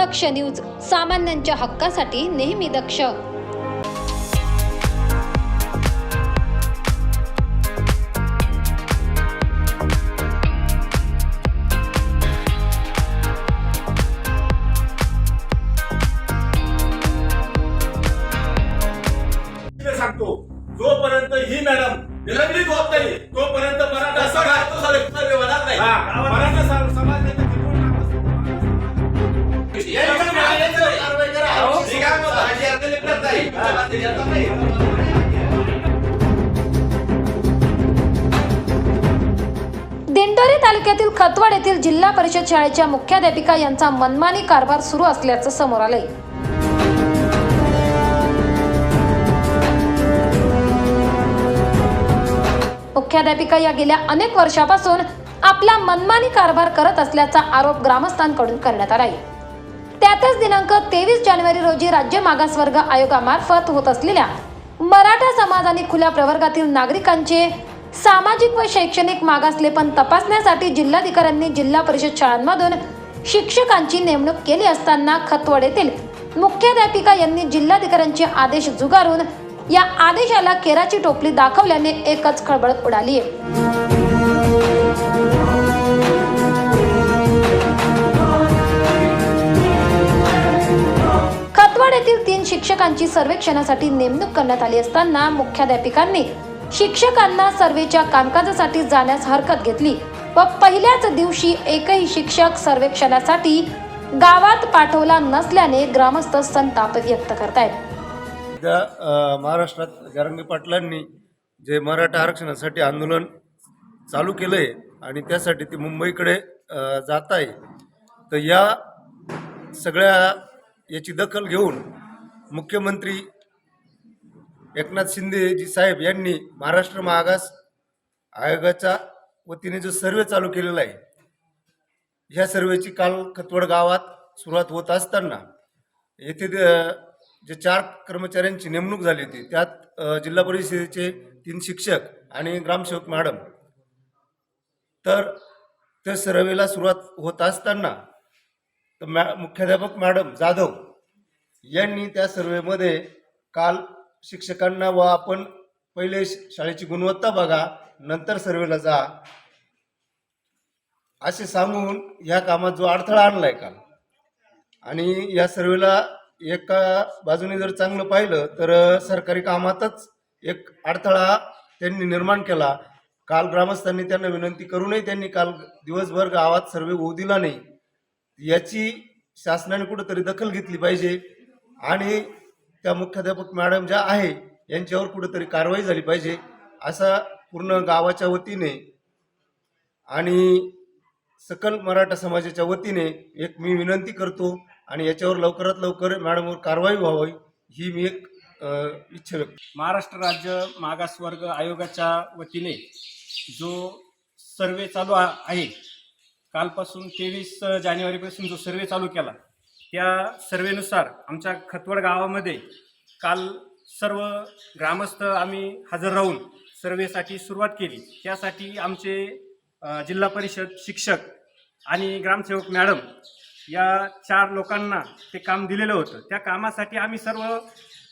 दक्ष news सामान्यांच्या हक्कासाठी नेहमी दक्ष. मी सांगतो जोपर्यंत ही मॅडम निलंबित होत नाही तोपर्यंत मराठा हा, मराठा दिंडोरी तालुक्यातील खतवाड येथील जिल्हा परिषद शाळेच्या मुख्याध्यापिका यांचा मनमानी कारभार सुरू असल्याचं समोर आलंय. मुख्याध्यापिका या गेल्या अनेक वर्षापासून आपला मनमानी कारभार करत असल्याचा आरोप ग्रामस्थांकडून करण्यात आला आहे त्यातच दिनांक तेवीस जानेवारी रोजी राज्य मागासवर्ग आयोगामार्फत होत असलेल्या मराठा समाज आणि खुल्या प्रवर्गातील नागरिकांचे सामाजिक व शैक्षणिक मागासलेपण तपासण्यासाठी जिल्हाधिकाऱ्यांनी जिल्हा परिषद शाळांमधून शिक्षकांची नेमणूक केली असताना खतवड येथील मुख्याध्यापिका यांनी जिल्हाधिकाऱ्यांचे आदेश जुगारून या आदेशाला केराची टोपली दाखवल्याने एकच खळबळ उडाली शाळेतील तीन शिक्षकांची सर्वेक्षणासाठी नेमणूक करण्यात आली असताना मुख्याध्यापिकांनी शिक्षकांना सर्वेच्या कामकाजासाठी जाण्यास हरकत घेतली व पहिल्याच दिवशी एकही शिक्षक सर्वेक्षणासाठी गावात पाठवला नसल्याने ग्रामस्थ संताप व्यक्त करतायत. महाराष्ट्रात जरांगे पाटलांनी जे मराठा आरक्षणासाठी आंदोलन चालू केलं आहे आणि त्यासाठी ते मुंबईकडे जात आहे तर या सगळ्या याची दखल घेऊन मुख्यमंत्री एकनाथ शिंदेजी साहेब यांनी महाराष्ट्र मागास आयोगाच्या वतीने जो सर्वे चालू केलेला आहे ह्या सर्वेची काल खतवड गावात सुरुवात होत असताना येथे द- जे चार कर्मचाऱ्यांची नेमणूक झाली होती त्यात जिल्हा परिषदेचे तीन शिक्षक आणि ग्रामसेवक मॅडम. तर त्या सर्वेला सुरुवात होत असताना तर मॅ मुख्याध्यापक मॅडम जाधव यांनी त्या सर्वेमध्ये काल शिक्षकांना व आपण पहिले श- शाळेची गुणवत्ता बघा नंतर सर्वेला जा. असे सांगून या कामात जो अडथळा आणलाय काल. आणि या सर्वेला एका बाजूने जर चांगलं पाहिलं तर सरकारी कामातच एक अडथळा त्यांनी निर्माण केला. काल ग्रामस्थांनी त्यांना विनंती करूनही त्यांनी काल दिवसभर गावात सर्वे होऊ दिला नाही. याची शासनाने कुठंतरी दखल घेतली पाहिजे. आणि त्या मुख्याध्यापक मॅडम ज्या आहे यांच्यावर कुठेतरी कारवाई झाली पाहिजे असा पूर्ण गावाच्या वतीने आणि सकल मराठा समाजाच्या वतीने एक मी विनंती करतो आणि याच्यावर लवकरात लवकर मॅडमवर कारवाई व्हावी ही मी एक इच्छा व्यक्त महाराष्ट्र राज्य मागासवर्ग आयोगाच्या वतीने जो सर्वे चालू आहे कालपासून तेवीस जानेवारीपासून जो सर्वे चालू केला त्या सर्वेनुसार आमच्या खतवड गावामध्ये काल सर्व ग्रामस्थ आम्ही हजर राहून सर्वेसाठी सुरुवात केली. त्यासाठी आमचे जिल्हा परिषद शिक्षक आणि ग्रामसेवक मॅडम या चार लोकांना ते काम दिलेलं होतं. त्या कामासाठी आम्ही सर्व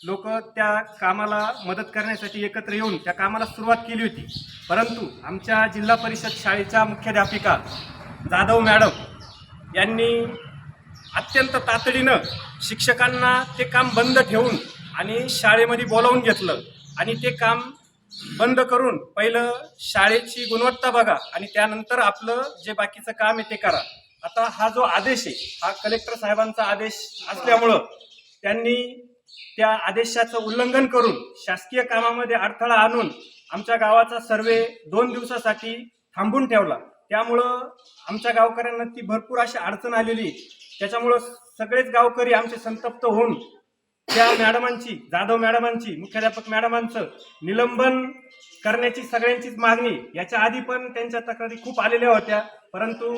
लोक त्या कामाला मदत करण्यासाठी एकत्र येऊन त्या कामाला सुरुवात केली होती. परंतु आमच्या जिल्हा परिषद शाळेच्या मुख्याध्यापिका जाधव मॅडम यांनी अत्यंत तातडीनं शिक्षकांना ते काम बंद ठेवून आणि शाळेमध्ये बोलावून घेतलं. आणि ते काम बंद करून पहिलं शाळेची गुणवत्ता बघा आणि त्यानंतर आपलं जे बाकीचं काम आहे ते करा. आता हा जो आदेश आहे हा कलेक्टर साहेबांचा आदेश असल्यामुळं त्यांनी त्या आदेशाचं उल्लंघन करून शासकीय कामामध्ये अडथळा आणून आमच्या गावाचा सर्वे दोन दिवसासाठी थांबून ठेवला. त्यामुळं आमच्या गावकऱ्यांना ती भरपूर अशी अडचण आलेली त्याच्यामुळं सगळेच गावकरी आमचे संतप्त होऊन त्या मॅडमांची जाधव मॅडमांची मुख्याध्यापक मॅडमांचं निलंबन करण्याची सगळ्यांचीच मागणी याच्या आधी पण त्यांच्या तक्रारी खूप आलेल्या होत्या. परंतु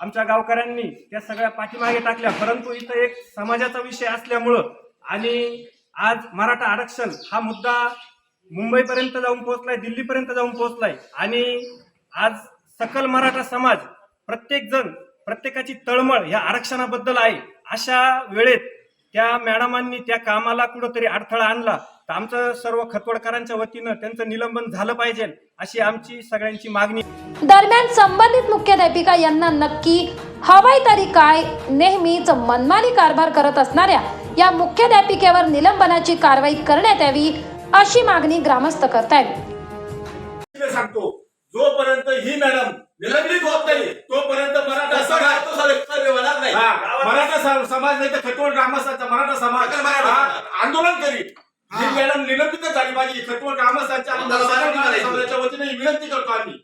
आमच्या गावकऱ्यांनी त्या सगळ्या पाठीमागे टाकल्या. परंतु इथं एक समाजाचा विषय असल्यामुळं आणि आज मराठा आरक्षण हा मुद्दा मुंबईपर्यंत जाऊन पोहोचलाय दिल्लीपर्यंत जाऊन पोहोचलाय. आणि आज सकल मराठा समाज प्रत्येक जण प्रत्येकाची तळमळ या आरक्षणाबद्दल आहे. अशा वेळेत त्या मॅडमांनी त्या कामाला कुठंतरी अडथळा आणला तर आमचं सर्व खतवडकरांच्या वतीनं त्यांचं निलंबन झालं पाहिजे अशी आमची सगळ्यांची मागणी. दरम्यान संबंधित मुख्याध्यापिका यांना नक्की हवाई तरी काय नेहमीच मनमानी कारभार करत असणाऱ्या या मुख्याध्यापिकेवर निलंबनाची कारवाई करण्यात यावी अशी मागणी ग्रामस्थ करतायत. मी सांगतो जोपर्यंत ही मॅडम निलंबित होत नाही तोपर्यंत मराठा समाज हा, मराठा समाज नाही तर ग्रामस्थांचा मराठा समाज. हा, आंदोलन करीत. ही. मॅडम निलंबितच झाली खतवड ग्रामस्थांच्या आणि मराठा समाजाच्या वतीने ही विनंती करतो आम्ही.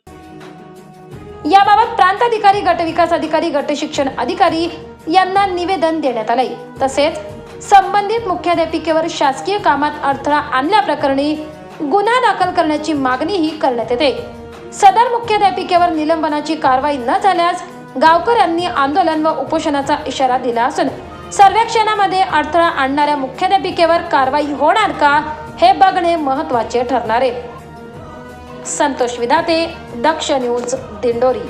याबाबत प्रांत अधिकारी गटविकास अधिकारी गट शिक्षण अधिकारी यांना निवेदन देण्यात आलंय. तसेच संबंधित मुख्याध्यापिकेवर शासकीय कामात अडथळा आणल्याप्रकरणी गुन्हा दाखल करण्याची मागणीही करण्यात येते. सदर मुख्याध्यापिकेवर निलंबनाची कारवाई न झाल्यास गावकऱ्यांनी आंदोलन व उपोषणाचा इशारा दिला असून सर्वेक्षणामध्ये अडथळा आणणाऱ्या मुख्याध्यापिकेवर कारवाई होणार का हे बघणे महत्त्वाचे ठरणार आहे. संतोष विधाते दक्ष न्यूज दिंडोरी.